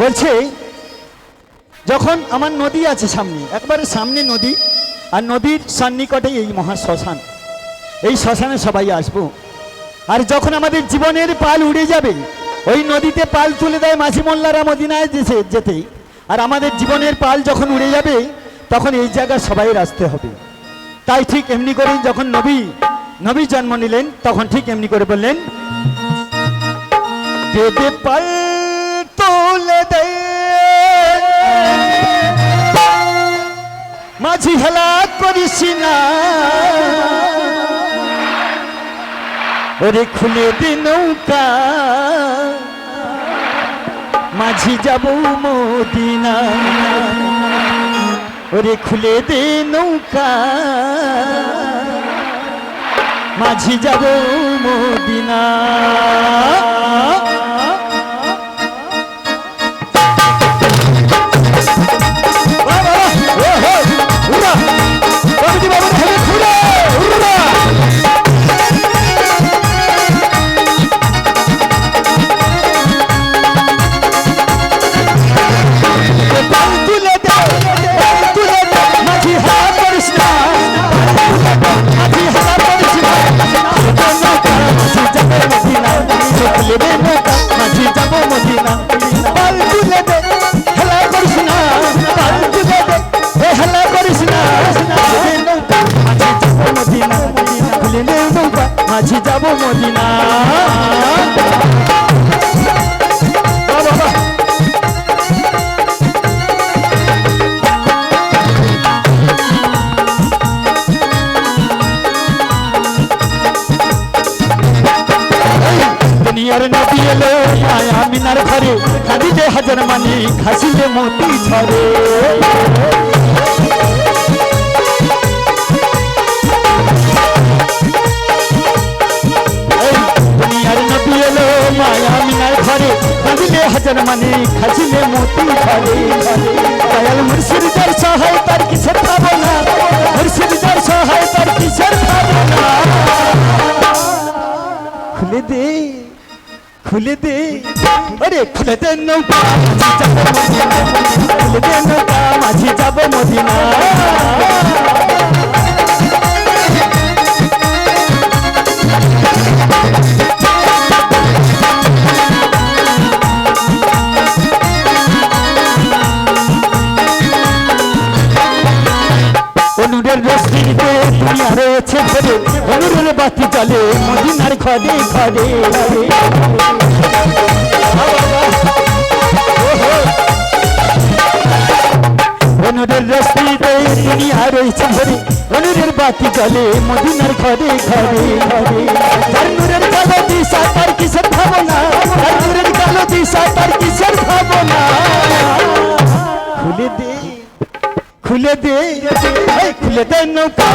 বলছে, যখন আমার নদী আছে সামনে, একবারে সামনে নদী, আর নদীর সন্নিকটে এই মহা শ্মশান। এই শ্মশানে সবাই আসব। আর যখন আমাদের জীবনের পাল উড়ে যাবে, ওই নদীতে পাল তুলে দেয় মাঝি মোল্লারা মদিনায় যেতে যেতে। আর আমাদের জীবনের পাল যখন উড়ে যাবে, তখন এই জায়গা সবাই আসতে হবে। তাই ঠিক এমনি করে যখন নবী নবী জন্ম নিলেন, তখন ঠিক এমনি করে বললেন পাল করিস না। ওরে খুলে দে নৌকা। মাঝি যাব মদিনা ওরে খুলে দে নৌকা। মাঝি যাব মদিনা মাঝি যাব মদিনা। এলো মায়া মিনার ঘরে। খাদিলে হাজার মানি খাসিলে মতি ঝরে হাজার মানি খাসিলে মতি ঝরে দয়াল মুর্শিদ যার সহায় তার কিসের ভাবনা? মুর্শিদ যার সহায় তার কিসের ভাবনা? খুলে দে খুলে দে। আরে, খুলে দে নৌকা। দুনিয়া রয়েছে ঘরে অনুরের বাতি চলে মদিনার ঘরে ঘরে ঘরে। অনুরের রশ্মিতে দুনিয়া রয়েছে ঘরে অনুরের বাতি চলে মদিনার ঘরে ঘরে ঘরে। তার নূরের কালো দিশা, তার কিসের ভাবনা? তার নূরের কালো দিশা, তার কিসের ভাবনা? দে খুলে দে নৌকা